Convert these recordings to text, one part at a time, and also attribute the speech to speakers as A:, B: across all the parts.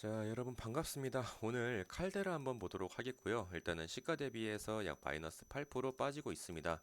A: 자, 여러분 반갑습니다. 오늘 칼데라 한번 보도록 하겠고요. 일단은 시가 대비해서 약 마이너스 8% 빠지고 있습니다.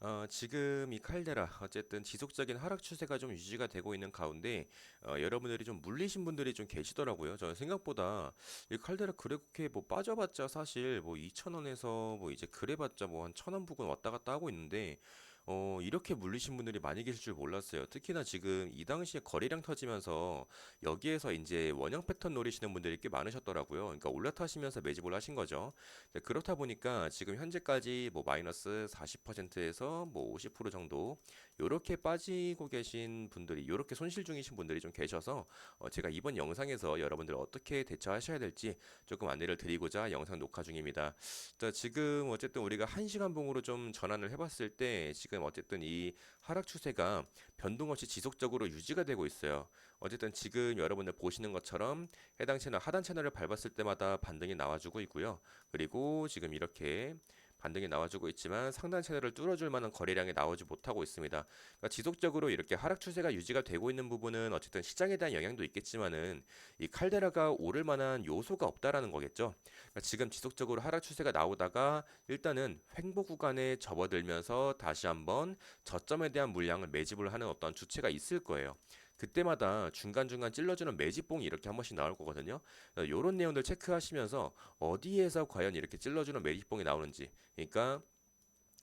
A: 어, 지금 이 칼데라 어쨌든 지속적인 하락 추세가 좀 유지가 되고 있는 가운데 어, 여러분들이 좀 물리신 분들이 좀 계시더라고요. 저는 생각보다 이 칼데라 그렇게 뭐 빠져봤자 사실 뭐 2,000원에서 뭐 이제 그래봤자 뭐 한 1,000원 부근 왔다 갔다 하고 있는데 어, 이렇게 물리신 분들이 많이 계실 줄 몰랐어요. 특히나 지금 이 당시에 거래량 터지면서 여기에서 이제 원형 패턴 노리시는 분들이 꽤 많으셨더라고요. 그러니까 올라타시면서 매집을 하신 거죠. 네, 그렇다 보니까 지금 현재까지 뭐 마이너스 40%에서 뭐 50% 정도 요렇게 빠지고 계신 분들이 요렇게 손실 중이신 분들이 좀 계셔서 어, 제가 이번 영상에서 여러분들 어떻게 대처하셔야 될지 조금 안내를 드리고자 영상 녹화 중입니다. 자, 지금 어쨌든 우리가 1시간 봉으로 좀 전환을 해봤을 때 지금 어쨌든 이 하락 추세가 변동 없이 지속적으로 유지가 되고 있어요. 어쨌든 지금 여러분들 보시는 것처럼 해당 채널 하단 채널을 밟았을 때마다 반등이 나와주고 있고요. 그리고 지금 이렇게 반등이 나와주고 있지만 상단 채널을 뚫어줄 만한 거래량이 나오지 못하고 있습니다. 그러니까 지속적으로 이렇게 하락 추세가 유지가 되고 있는 부분은 어쨌든 시장에 대한 영향도 있겠지만은 이 칼데라가 오를 만한 요소가 없다라는 거겠죠. 그러니까 지금 지속적으로 하락 추세가 나오다가 일단은 횡보 구간에 접어들면서 다시 한번 저점에 대한 물량을 매집을 하는 어떤 주체가 있을 거예요. 그때마다 중간중간 찔러주는 매집봉이 이렇게 한 번씩 나올 거거든요. 이런 내용들 체크하시면서 어디에서 과연 이렇게 찔러주는 매집봉이 나오는지. 그러니까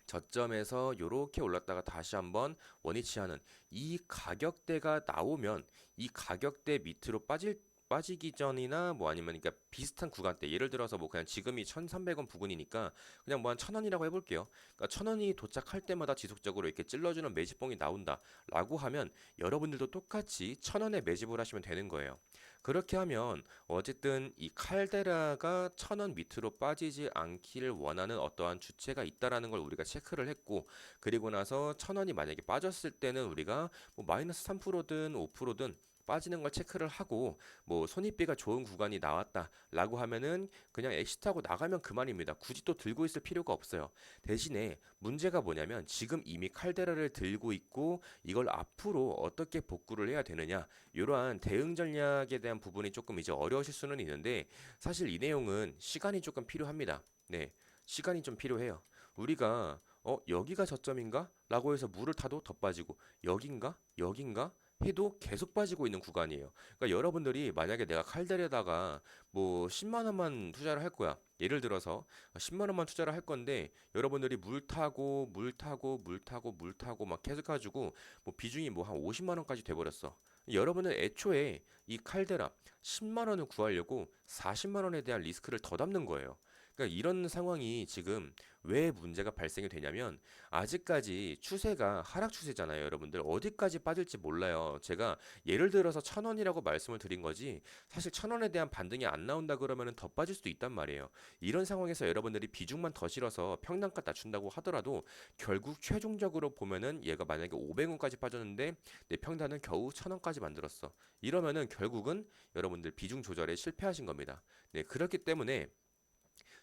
A: 저점에서 이렇게 올랐다가 다시 한번 원위치하는 이 가격대가 나오면 이 가격대 밑으로 빠질 빠지기 전이나 뭐 아니면 그러니까 비슷한 구간대 예를 들어서 뭐 그냥 지금이 1,300원 부근이니까 그냥 뭐 한 1,000원이라고 해 볼게요. 그러니까 1,000원이 도착할 때마다 지속적으로 이렇게 찔러 주는 매집봉이 나온다라고 하면 여러분들도 똑같이 1,000원에 매집을 하시면 되는 거예요. 그렇게 하면 어쨌든 이 칼데라가 1,000원 밑으로 빠지지 않기를 원하는 어떠한 주체가 있다라는 걸 우리가 체크를 했고 그리고 나서 1,000원이 만약에 빠졌을 때는 우리가 뭐 마이너스 3%든 5%든 빠지는 걸 체크를 하고 뭐 손익비가 좋은 구간이 나왔다라고 하면은 그냥 엑시트하고 나가면 그만입니다. 굳이 또 들고 있을 필요가 없어요. 대신에 문제가 뭐냐면 지금 이미 칼데라를 들고 있고 이걸 앞으로 어떻게 복구를 해야 되느냐 이러한 대응 전략에 대한 부분이 조금 이제 어려우실 수는 있는데 사실 이 내용은 시간이 조금 필요합니다. 네. 시간이 좀 필요해요. 우리가 어 여기가 저점인가? 라고 해서 물을 타도 더 빠지고 여긴가? 여긴가? 해도 계속 빠지고 있는 구간이에요. 그러니까 여러분들이 만약에 내가 칼데레다가 뭐 10만 원만 투자를 할 거야. 예를 들어서 10만 원만 투자를 할 건데 여러분들이 물 타고 물 타고 물 타고 물 타고 막 계속 가지고 뭐 비중이 뭐 한 50만 원까지 돼 버렸어. 여러분은 애초에 이 칼데라 10만 원을 구하려고 40만 원에 대한 리스크를 더 담는 거예요. 그러니까 이런 상황이 지금 왜 문제가 발생이 되냐면 아직까지 추세가 하락 추세잖아요, 여러분들. 어디까지 빠질지 몰라요. 제가 예를 들어서 천 원이라고 말씀을 드린 거지 사실 천 원에 대한 반등이 안 나온다 그러면은 더 빠질 수도 있단 말이에요. 이런 상황에서 여러분들이 비중만 더 실어서 평단가 낮춘다고 하더라도 결국 최종적으로 보면은 얘가 만약에 500원까지 빠졌는데 내 평단은 겨우 천 원까지 만들었어. 이러면은 결국은 여러분들 비중 조절에 실패하신 겁니다. 네, 그렇기 때문에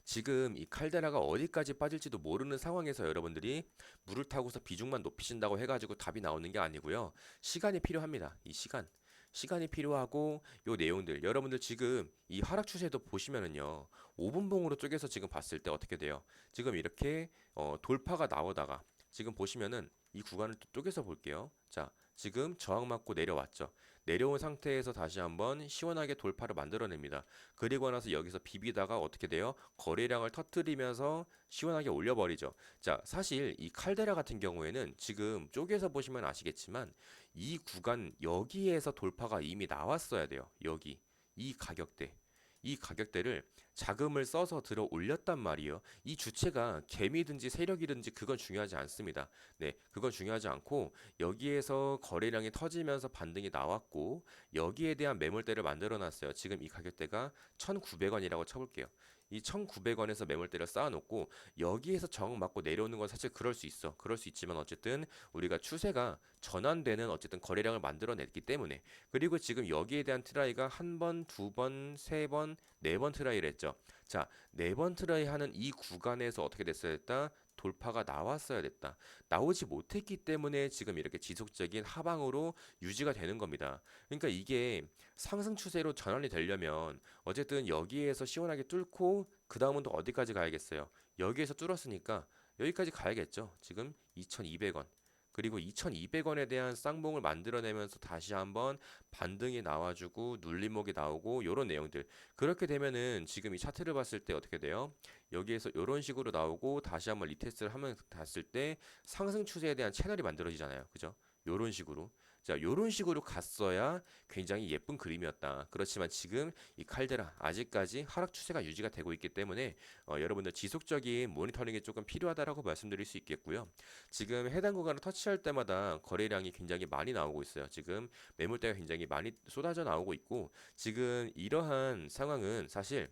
A: 지금 이 칼데라가 어디까지 빠질지도 모르는 상황에서 여러분들이 물을 타고서 비중만 높이신다고 해가지고 답이 나오는 게 아니고요. 시간이 필요합니다. 이 시간. 시간이 필요하고 요 내용들 여러분들 지금 이 하락 추세도 보시면은요 5분봉으로 쪼개서 지금 봤을 때 어떻게 돼요 지금 이렇게 어 돌파가 나오다가 지금 보시면은 이 구간을 또 쪼개서 볼게요 자 지금 저항 맞고 내려왔죠. 내려온 상태에서 다시 한번 시원하게 돌파를 만들어냅니다. 그리고 나서 여기서 비비다가 어떻게 돼요? 거래량을 터트리면서 시원하게 올려버리죠. 자, 사실 이 칼데라 같은 경우에는 지금 쪼개서 보시면 아시겠지만 이 구간 여기에서 돌파가 이미 나왔어야 돼요. 여기. 이 가격대. 이 가격대를 자금을 써서 들어 올렸단 말이에요. 이 주체가 개미든지 세력이든지 그건 중요하지 않습니다. 네, 그건 중요하지 않고 여기에서 거래량이 터지면서 반등이 나왔고 여기에 대한 매물대를 만들어 놨어요. 지금 이 가격대가 1,900원이라고 쳐볼게요. 이 1,900원에서 매물대를 쌓아놓고 여기에서 저항 맞고 내려오는 건 사실 그럴 수 있어. 그럴 수 있지만 어쨌든 우리가 추세가 전환되는 어쨌든 거래량을 만들어냈기 때문에 그리고 지금 여기에 대한 트라이가 한 번, 두 번, 세 번, 네 번 트라이를 했죠. 자, 네 번 트라이 하는 이 구간에서 어떻게 됐어야 했다? 돌파가 나왔어야 됐다. 나오지 못했기 때문에 지금 이렇게 지속적인 하방으로 유지가 되는 겁니다. 그러니까 이게 상승 추세로 전환이 되려면 어쨌든 여기에서 시원하게 뚫고 그 다음은 또 어디까지 가야겠어요? 여기에서 뚫었으니까 여기까지 가야겠죠. 지금 2,200원. 그리고 2,200원에 대한 쌍봉을 만들어내면서 다시 한번 반등이 나와주고 눌림목이 나오고 요런 내용들. 그렇게 되면은 지금 이 차트를 봤을 때 어떻게 돼요? 여기에서 요런 식으로 나오고 다시 한번 리테스트를 하면 닿았을 때 상승 추세에 대한 채널이 만들어지잖아요. 그죠? 요런 식으로. 자, 요런 식으로 갔어야 굉장히 예쁜 그림이었다. 그렇지만 지금 이 칼데라 아직까지 하락 추세가 유지가 되고 있기 때문에 어, 여러분들 지속적인 모니터링이 조금 필요하다라고 말씀드릴 수 있겠고요. 지금 해당 구간을 터치할 때마다 거래량이 굉장히 많이 나오고 있어요. 지금 매물대가 굉장히 많이 쏟아져 나오고 있고 지금 이러한 상황은 사실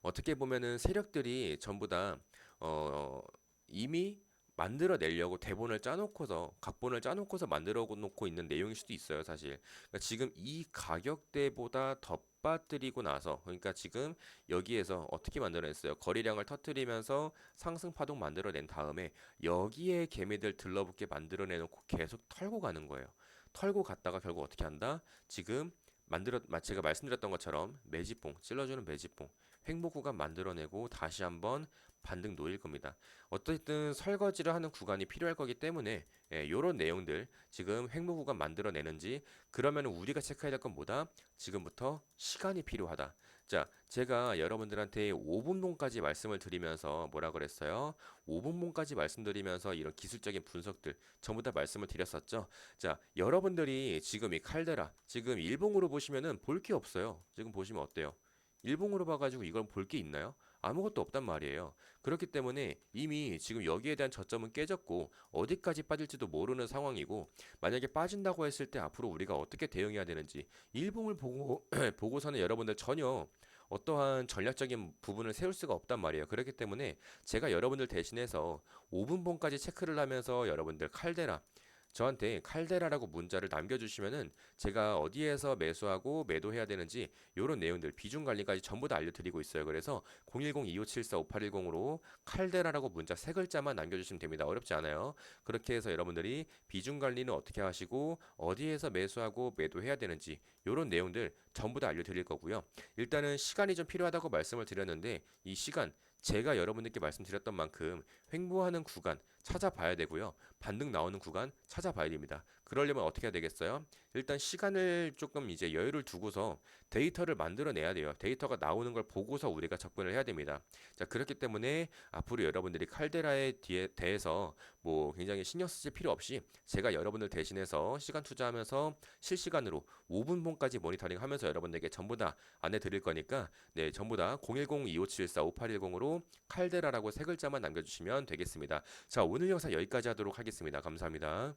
A: 어떻게 보면은 세력들이 전부 다 어, 이미 만들어내려고 대본을 짜놓고서 각본을 짜놓고서 만들어 놓고 있는 내용일 수도 있어요, 사실. 그러니까 지금 이 가격대보다 더 빠뜨리고 나서 그러니까 지금 여기에서 어떻게 만들어냈어요? 거래량을 터뜨리면서 상승 파동 만들어낸 다음에 여기에 개미들 들러붙게 만들어내놓고 계속 털고 가는 거예요. 털고 갔다가 결국 어떻게 한다? 지금 만들어 마- 제가 말씀드렸던 것처럼 매집봉 찔러주는 매집봉 횡보 구간 만들어내고 다시 한번 반등 놓일 겁니다. 어쨌든 설거지를 하는 구간이 필요할 거기 때문에 예, 이런 내용들 지금 횡보 구간 만들어내는지 그러면 우리가 체크해야 될 건 뭐다? 지금부터 시간이 필요하다. 자, 제가 여러분들한테 5분봉까지 말씀을 드리면서 뭐라 그랬어요? 5분봉까지 말씀드리면서 이런 기술적인 분석들 전부 다 말씀을 드렸었죠. 자, 여러분들이 지금 이 칼데라 지금 일봉으로 보시면은 볼 게 없어요. 지금 보시면 어때요? 일봉으로 봐가지고 이걸 볼 게 있나요? 아무것도 없단 말이에요. 그렇기 때문에 이미 지금 여기에 대한 저점은 깨졌고 어디까지 빠질지도 모르는 상황이고 만약에 빠진다고 했을 때 앞으로 우리가 어떻게 대응해야 되는지 일봉을 보고 보고서는 여러분들 전혀 어떠한 전략적인 부분을 세울 수가 없단 말이에요. 그렇기 때문에 제가 여러분들 대신해서 5분봉까지 체크를 하면서 여러분들 칼데라 저한테 칼데라라고 문자를 남겨주시면은 제가 어디에서 매수하고 매도해야 되는지 이런 내용들 비중 관리까지 전부 다 알려드리고 있어요. 그래서 010-2574-5810으로 칼데라라고 문자 세 글자만 남겨주시면 됩니다. 어렵지 않아요. 그렇게 해서 여러분들이 비중 관리는 어떻게 하시고 어디에서 매수하고 매도해야 되는지 이런 내용들 전부 다 알려드릴 거고요. 일단은 시간이 좀 필요하다고 말씀을 드렸는데 이 시간 제가 여러분들께 말씀드렸던 만큼 횡보하는 구간 찾아봐야 되고요. 반등 나오는 구간 찾아봐야 됩니다. 그러려면 어떻게 해야 되겠어요? 일단 시간을 조금 이제 여유를 두고서 데이터를 만들어내야 돼요. 데이터가 나오는 걸 보고서 우리가 접근을 해야 됩니다. 자, 그렇기 때문에 앞으로 여러분들이 칼데라에 뒤에 대해서 뭐 굉장히 신경 쓰실 필요 없이 제가 여러분들 대신해서 시간 투자하면서 실시간으로 5분봉까지 모니터링 하면서 여러분들에게 전부 다 안내 드릴 거니까 네, 전부 다 010-2574-5810으로 칼데라라고 세 글자만 남겨주시면 되겠습니다. 자, 오늘 영상 여기까지 하도록 하겠습니다. 감사합니다.